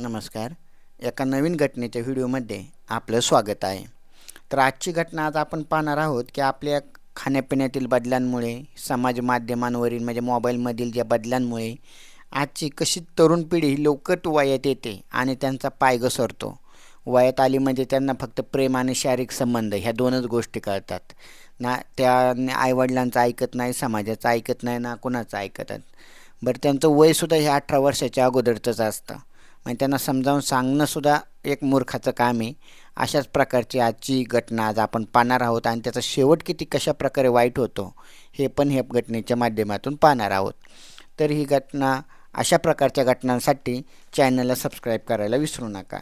नमस्कार. एका नवीन घटनेच्या व्हिडिओमध्ये आपलं स्वागत आहे. तर आजची घटना आज आपण पाहणार आहोत की आपल्या खाण्यापिण्यातील बदलांमुळे समाज माध्यमांवरील म्हणजे मोबाईलमधील ज्या बदलांमुळे आजची कशी तरुण पिढी लवकर वयात येते आणि त्यांचा पाय घसरतो वयात आली म्हणजे त्यांना फक्त प्रेम आणि शारीरिक संबंध ह्या दोनच गोष्टी कळतात. ना त्या आईवडिलांचं ऐकत नाही समाजाचं ऐकत नाही ना कुणाचं ऐकतात बरं त्यांचं वयसुद्धा हे अठरा वर्षाच्या अगोदरचंच असतं. म्हणजे त्यांना समजावून सांगणंसुद्धा एक मूर्खाचं काम आहे. अशाच प्रकारची आजची घटना आज आपण पाहणार आहोत आणि त्याचा शेवट किती कशा प्रकारे वाईट होतो हे पण हे घटनेच्या माध्यमातून पाहणार आहोत. तर ही घटना अशा प्रकारच्या घटनांसाठी चॅनलला सबस्क्राईब करायला विसरू नका.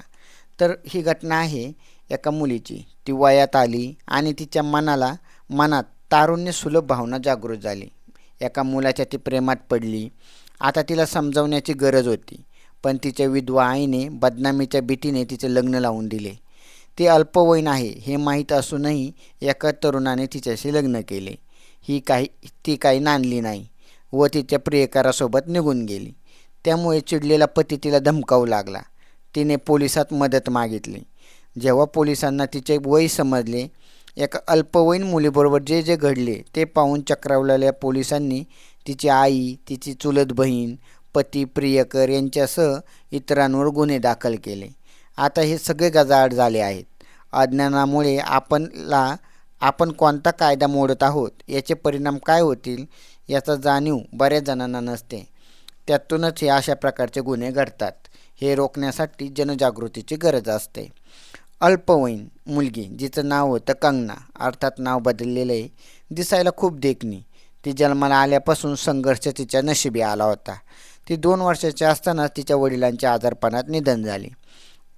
तर ही घटना आहे एका मुलीची. ती वयात आली आणि तिच्या मनाला मनात तारुण्य सुलभ भावना जागृत झाली. एका मुलाच्या ती प्रेमात पडली. आता तिला समजावण्याची गरज होती. पण तिच्या विधवा आईने बदनामीच्या भीतीने तिचे लग्न लावून दिले. ते अल्पवयीन आहे हे माहीत असूनही एका तरुणाने तिच्याशी लग्न केले. ही काही ती काही नांदली नाही व तिच्या प्रियकारासोबत निघून गेली. त्यामुळे चिडलेला पती तिला धमकावू लागला. तिने पोलिसात मदत मागितली. जेव्हा पोलिसांना तिचे वय समजले एका अल्पवयीन मुलीबरोबर जे जे घडले ते पाहून चक्रावलेल्या पोलिसांनी तिची आई तिची चुलत बहीण पती प्रियकर यांच्यासह इतरांवर गुन्हे दाखल केले. आता हे सगळे गजाआड झाले आहेत. अज्ञानामुळे आपणला आपण कोणता कायदा मोडत आहोत याचे परिणाम काय होतील याचा जाणीव बऱ्याच जणांना नसते. त्यातूनच हे अशा प्रकारचे गुन्हे घडतात. हे रोखण्यासाठी जनजागृतीची गरज असते. अल्पवयीन मुलगी जिचं नाव होतं कंगना अर्थात नाव बदललेलं आहे दिसायला खूप देखणी. ती जन्माला आल्यापासून संघर्ष तिच्या नशिबी आला होता. ती दोन वर्षाची असतानाच तिच्या वडिलांच्या आजारपणात निधन झाले.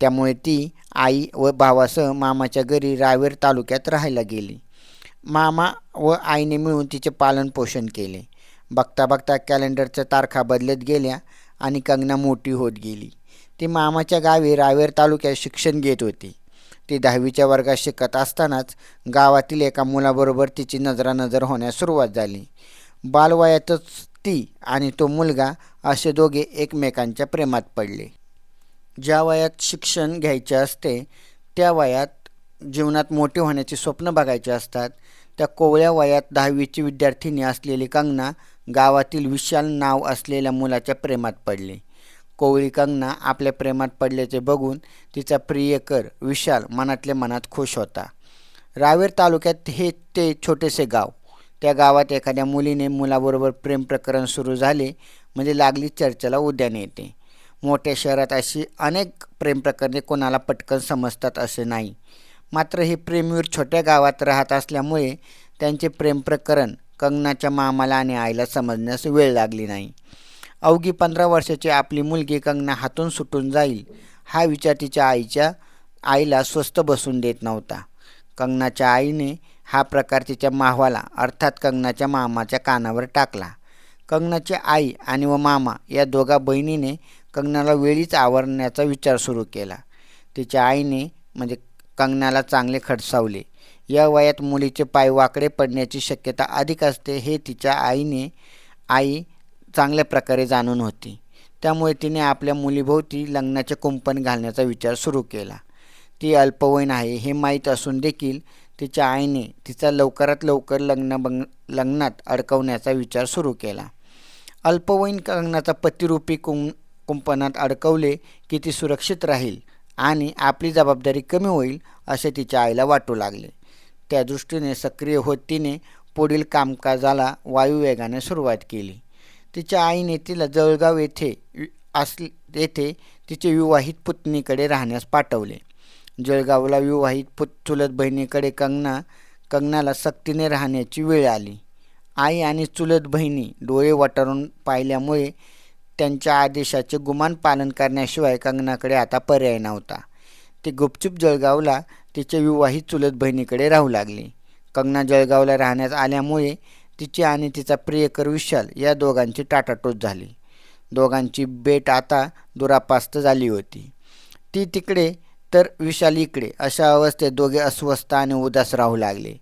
त्यामुळे ती आई व भावासह मामाच्या घरी रावेर तालुक्यात राहायला गेली. मामा व आईने मिळून तिचे पालनपोषण केले. बघता बघता कॅलेंडरच्या तारखा बदलत गेल्या आणि कंगना मोठी होत गेली. ती मामाच्या गावी रावेर तालुक्यात शिक्षण घेत होती. ती दहावीच्या वर्गात शिकत असतानाच गावातील एका मुलाबरोबर तिची नजरानजर होण्यास सुरुवात झाली. बालवयातच ती आणि तो मुलगा असे दोघे एकमेकांच्या प्रेमात पडले. ज्या वयात शिक्षण घ्यायचे असते त्या वयात जीवनात मोठे होण्याची स्वप्न बघायचे असतात. त्या कोवळ्या वयात दहावीची विद्यार्थिनी असलेली कंगना गावातील विशाल नाव असलेल्या मुलाच्या प्रेमात पडली. कोवळी कंगना आपल्या प्रेमात पडल्याचे बघून तिचा प्रियकर विशाल मनातल्या मनात खुश होता. रावेर तालुक्यात हे ते छोटेसे गाव. त्या गावात एखाद्या मुलीने मुलाबरोबर प्रेम प्रकरण सुरू झाले म्हणजे लागली चर्चेला उद्याने येते मोठ्या शहरात अशी अनेक प्रेम प्रकरणे कोणाला पटकन समजतात असे नाही. मात्र हे प्रेमवीर छोट्या गावात राहत असल्यामुळे त्यांचे प्रेम प्रकरण कंगनाच्या मामाला आणि आईला समजण्यास वेळ लागली नाही. अवघी पंधरा वर्षाची आपली मुलगी कंगना हातून सुटून जाईल हा विचार तिच्या आईच्या आईला स्वस्त बसून देत नव्हता. कंगनाच्या आईने हा प्रकार तिच्या माहवाला अर्थात कंगनाच्या मामाच्या कानावर टाकला. कंगनाची आई आणि व मामा या दोघा बहिणीने कंगनाला वेळीच आवरण्याचा विचार सुरू केला. तिच्या आईने म्हणजे कंगनाला चांगले खडसावले. या वयात मुलीचे पाय वाकडे पडण्याची शक्यता अधिक असते हे तिच्या आईने आई चांगल्या प्रकारे जाणून होती. त्यामुळे तिने आपल्या मुलीभोवती लग्नाचे कुंपण घालण्याचा विचार सुरू केला. ती अल्पवयीन आहे हे माहीत असून देखील तिच्या आईने तिचा लवकरात लवकर लग्न बंग लग्नात अडकवण्याचा विचार सुरू केला. अल्पवयीन लग्नाचा पतिरूपी कुं कुंपणात अडकवले की ती सुरक्षित राहील आणि आपली जबाबदारी कमी होईल असे तिच्या आईला वाटू लागले. त्या दृष्टीने सक्रिय होत तिने पुढील कामकाजाला वायुवेगाने सुरुवात केली. तिच्या आईने तिला जळगाव येथे असले येथे तिचे विवाहित पुतणीकडे राहण्यास पाठवले. जळगावला विवाहित पुत चुलत बहिणीकडे कंगना कंगनाला सक्तीने राहण्याची वेळ आली. आई आणि चुलत बहिणी डोळे वटारून पाहिल्यामुळे त्यांच्या आदेशाचे गुमान पालन करण्याशिवाय कंगनाकडे आता पर्याय नव्हता. ती गुपचूप जळगावला तिचे विवाहित चुलत बहिणीकडे राहू लागली. कंगना जळगावला राहण्यात आल्यामुळे तिची आणि तिचा प्रियकर विशाल या दोघांची टाटाटोच झाली. दोघांची भेट आता दुरापास्त झाली होती. ती तिकडे तर विशाल इकडे. अशा अवस्थेत दोघे अस्वस्थ आणि उदास राहू लागले.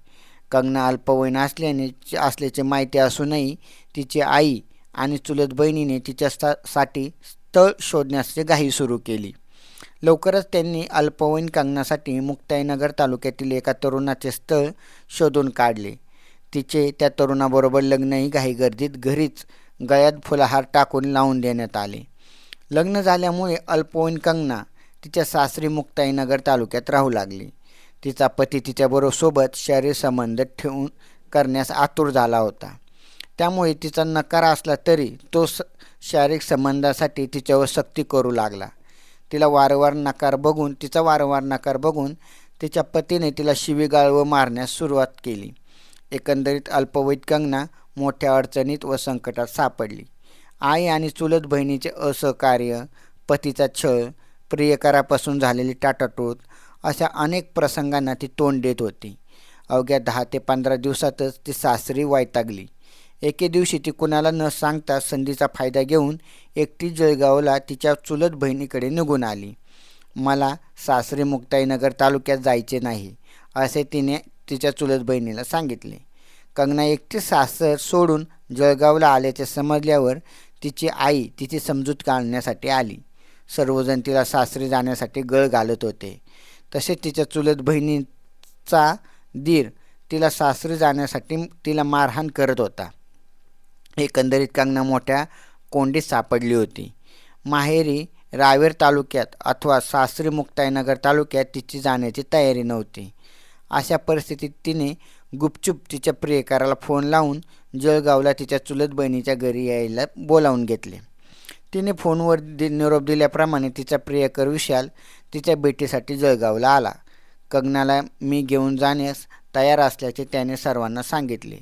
कंगना अल्पवयीन असल्याने असल्याचे माहिती असूनही तिची आई आणि चुलत बहिणीने तिच्या साठी स्थळ शोधण्याची घाई सुरू केली. लवकरच त्यांनी अल्पवयीन कंगनासाठी मुक्ताईनगर तालुक्यातील एका तरुणाचे स्थळ शोधून काढले. तिचे त्या तरुणाबरोबर लग्नही घाईगर्दीत घरीच गळ्यात फुलहार टाकून लावून देण्यात आले. लग्न झाल्यामुळे अल्पवयीन कंगना तिच्या सासरी मुक्ताईनगर तालुक्यात राहू लागली. तिचा पती तिच्याबरोबर सोबत शरीर संबंध ठेवून करण्यास आतुर झाला होता. त्यामुळे तिचा नकार असला तरी तो स शारीरिक संबंधासाठी तिच्यावर सक्ती करू लागला. तिला वारंवार नकार बघून तिचा वारंवार नकार बघून तिच्या पतीने तिला शिवीगाळ व मारण्यास सुरुवात केली. एकंदरीत अल्पवयीत कंगना मोठ्या अडचणीत व संकटात सापडली. आई आणि चुलत बहिणीचे असहकार्य पतीचा छळ प्रियकरापासून झालेली टाटाटूट अशा अनेक प्रसंगांना ती तोंड देत होती. अवघ्या दहा ते पंधरा दिवसातच ती सासरी वैतागली. एके दिवशी ती कुणाला न सांगता संधीचा फायदा घेऊन एकटी जळगावला तिच्या चुलत बहिणीकडे निघून आली. मला सासरी मुक्ताईनगर तालुक्यात जायचे नाही असे तिने तिच्या चुलत बहिणीला सांगितले. कंगना एकटी सासर सोडून जळगावला आल्याचे समजल्यावर तिची आई तिची समजूत काढण्यासाठी आली. सर्वजण तिला सासरी जाण्यासाठी गळ घालत होते. तसेच तिच्या चुलत बहिणीचा दीर तिला सासरी जाण्यासाठी तिला मारहाण करत होता. एकंदरीत कंगना मोठ्या कोंडीत सापडली होती. माहेरी रावेर तालुक्यात अथवा सासरी मुक्ताईनगर तालुक्यात तिची जाण्याची तयारी नव्हती. अशा परिस्थितीत तिने गुपचूप तिच्या प्रियकाराला फोन लावून जळगावला तिच्या चुलत बहिणीच्या घरी यायला बोलावून घेतले. तिने फोनवर दि निरोप दिल्याप्रमाणे तिचा प्रियकर विशाल तिच्या भेटीसाठी जळगावला आला. कंगनाला मी घेऊन जाण्यास तयार असल्याचे त्याने सर्वांना सांगितले.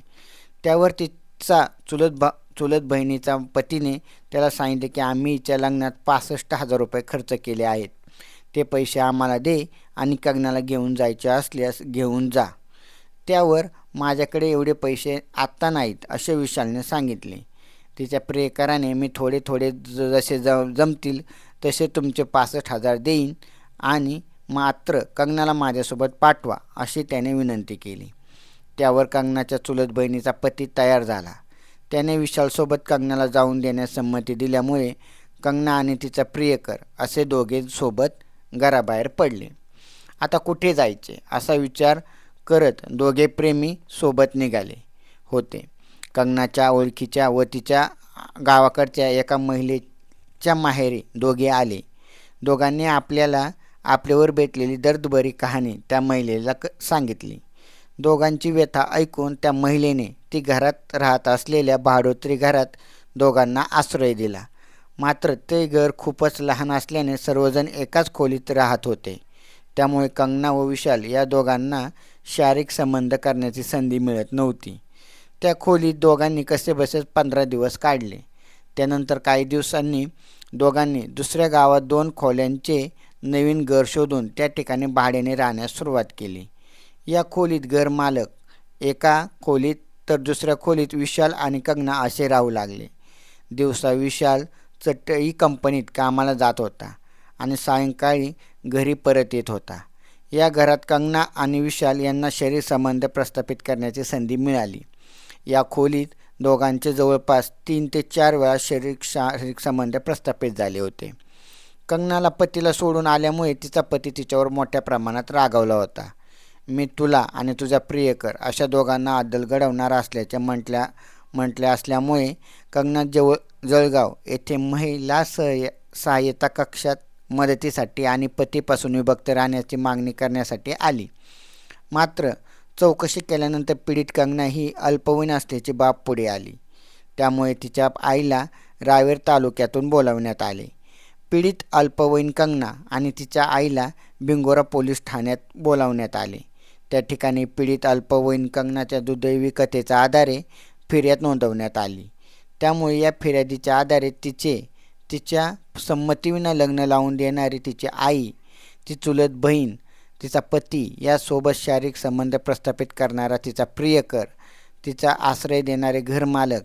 त्यावर तिचा चुलत भा चुलत बहिणीचा पतीने त्याला सांगितले की आम्ही हिच्या लग्नात पासष्ट हजार रुपये खर्च केले आहेत. ते पैसे आम्हाला दे आणि कंगनाला घेऊन जायचे असल्यास घेऊन जा. त्यावर माझ्याकडे एवढे पैसे आत्ता नाहीत असे विशालने सांगितले. तिच्या प्रेयकराने मी थोडे थोडे ज जसे ज जमतील तसे तुमचे पासष्ट हजार देईन आणि मात्र कंगनाला माझ्यासोबत पाठवा अशी त्याने विनंती केली. त्यावर कंगनाच्या चुलत बहिणीचा पती तयार झाला. त्याने विशालसोबत कंगनाला जाऊन देण्यास संमती दिल्यामुळे कंगना आणि तिचा प्रियकर असे दोघे सोबत घराबाहेर पडले. आता कुठे जायचे? असा विचार करत दोघे प्रेमी सोबत निघाले होते. कंगनाच्या ओळखीच्या व तिच्या गावाकडच्या एका महिलेच्या माहेरी दोघे आले. दोघांनी आपल्याला आपल्यावर भेटलेली दर्दभरी कहाणी त्या महिलेला क सांगितली. दोघांची व्यथा ऐकून त्या महिलेने ती घरात राहत असलेल्या भाडोत्री घरात दोघांना आश्रय दिला. मात्र ते घर खूपच लहान असल्याने सर्वजण एकाच खोलीत राहत होते. त्यामुळे कंगना व विशाल या दोघांना शारीरिक संबंध करण्याची संधी मिळत नव्हती. त्या खोलीत दोघांनी कसेबसेच पंधरा दिवस काढले. त्यानंतर काही दिवसांनी दोघांनी दुसऱ्या गावात दोन खोल्यांचे नवीन घर शोधून त्या ठिकाणी भाड्याने राहण्यास सुरुवात केली. या खोलीत घर मालक एका खोलीत तर दुसऱ्या खोलीत विशाल आणि कंगना असे राहू लागले. दिवसा विशाल चटई कंपनीत कामाला जात होता आणि सायंकाळी घरी परत येत होता. या घरात कंगना आणि विशाल यांना शरीर संबंध प्रस्थापित करण्याची संधी मिळाली. या खोलीत दोघांचे जवळपास तीन ते चार वेळा शारीरिक शारीरिक संबंध प्रस्थापित झाले होते. कंगनाला पतीला सोडून आल्यामुळे तिचा पती तिच्यावर मोठ्या प्रमाणात रागावला होता. मी तुला आणि तुझा प्रियकर अशा दोघांना अद्दल घडवणार असल्याचे म्हटल्या म्हटले असल्यामुळे कंगना जवळ जळगाव येथे महिला सह सहाय्यता कक्षात मदतीसाठी आणि पतीपासून विभक्त राहण्याची मागणी करण्यासाठी आली. मात्र चौकशी केल्यानंतर पीडित कंगना ही अल्पवयीन असल्याची बाब पुढे आली. त्यामुळे तिच्या आईला रावेर तालुक्यातून बोलावण्यात आले. पीडित अल्पवयीन कंगना आणि तिच्या आईला बिंगोरा पोलीस ठाण्यात बोलावण्यात आले. त्या ठिकाणी पीडित अल्पवयीन कंगनाच्या दुर्दैवी कथेच्या आधारे फिर्याद नोंदवण्यात आली. त्यामुळे या फिर्यादीच्या आधारे तिचे तिच्या संमतीविना लग्न लावून देणारी तिची आई ती चुलत बहीण तिचा पती यासोबत शारीरिक संबंध प्रस्थापित करणारा तिचा प्रियकर तिचा आश्रय देणारे घरमालक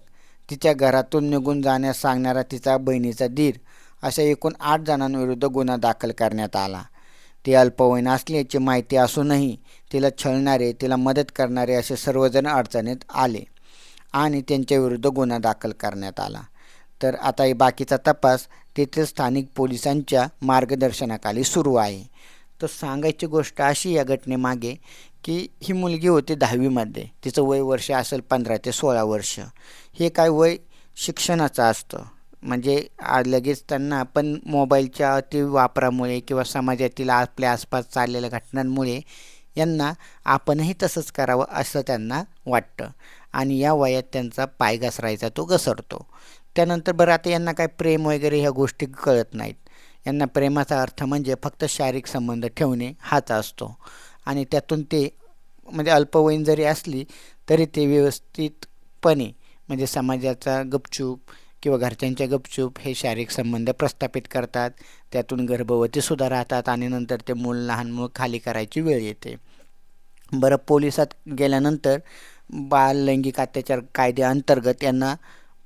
तिच्या घरातून निघून जाण्यास सांगणारा तिचा बहिणीचा दीर अशा एकूण आठ जणांविरुद्ध गुन्हा दाखल करण्यात आला. ती अल्पवयीन असल्याची माहिती असूनही तिला छळणारे तिला मदत करणारे असे सर्वजण अडचणीत आले आणि त्यांच्याविरुद्ध गुन्हा दाखल करण्यात आला. तर आता बाकीचा तपास तेथील स्थानिक पोलिसांच्या मार्गदर्शनाखाली सुरू आहे. तर सांगायची गोष्ट अशी या घटनेमागे की ही मुलगी होती दहावीमध्ये. तिचं वय वर्ष असेल पंधरा ते सोळा वर्ष. हे काय वय शिक्षणाचं असतं. म्हणजे लगेच त्यांना आपण मोबाईलच्या अति वापरामुळे किंवा समाजातील आपल्या आसपास चाललेल्या घटनांमुळे यांना आपणही तसंच करावं असं त्यांना वाटतं. आणि या वयात त्यांचा पाय घसरायचा तो घसरतो. त्यानंतर बरं आता यांना काय प्रेम वगैरे ह्या गोष्टी कळत नाहीत. यांना प्रेमाचा अर्थ म्हणजे फक्त शारीरिक संबंध ठेवणे हाच असतो. आणि त्यातून ते म्हणजे अल्पवयीन जरी असली तरी ते व्यवस्थितपणे म्हणजे समाजाचा गपचूप किंवा घरच्यांच्या गपचूप हे शारीरिक संबंध प्रस्थापित करतात. त्यातून गर्भवतीसुद्धा राहतात आणि नंतर ते मूल लहान मूल खाली करायची वेळ येते. बरं पोलिसात गेल्यानंतर बाल लैंगिक अत्याचार कायद्याअंतर्गत यांना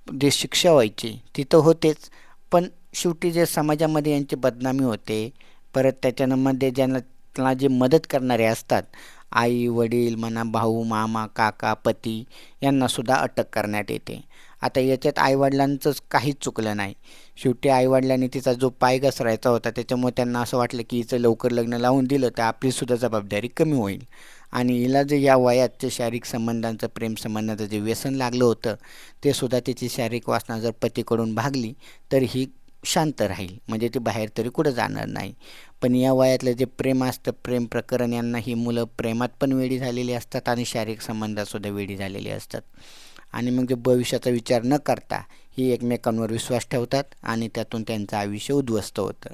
जे शिक्षा व्हायची. तिथं होतेच पण शेवटी जे समाजामध्ये यांची बदनामी होते परत त्याच्यामध्ये ज्यांना जे मदत करणारे असतात आई वडील म्हणा भाऊ मामा काका पती यांनासुद्धा अटक करण्यात येते. आता याच्यात आईवडिलांचंच काहीच चुकलं नाही. शेवटी आईवडिलांनी तिचा जो पाय घसरायचा होता त्याच्यामुळे त्यांना असं वाटलं की हिचं लवकर लग्न लावून दिलं तर आपलीसुद्धा जबाबदारी कमी होईल. आणि हिला जे या वयात जे शारीरिक संबंधांचं प्रेमसंबंधाचं जे व्यसन लागलं होतं ते सुद्धा तिची शारीरिक वासना जर पतीकडून भागली तर ही शांत राहील. म्हणजे ते बाहेर तरी कुठं जाणार नाही. पण या वयातलं जे प्रेम असतं प्रेम प्रकरण यांना ही मुलं प्रेमात पण वेडी झालेली असतात आणि शारीरिक संबंधातसुद्धा वेडी झालेली असतात. आणि मग जे भविष्याचा विचार न करता ही एकमेकांवर विश्वास ठेवतात आणि त्यातून त्यांचं आयुष्य उद्ध्वस्त होतं.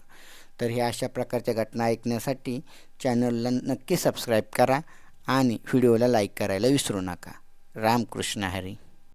तर हे अशा प्रकारच्या घटना ऐकण्यासाठी चॅनलला नक्की सबस्क्राईब करा आणि व्हिडिओला लाईक करायला विसरू नका. रामकृष्ण हरी.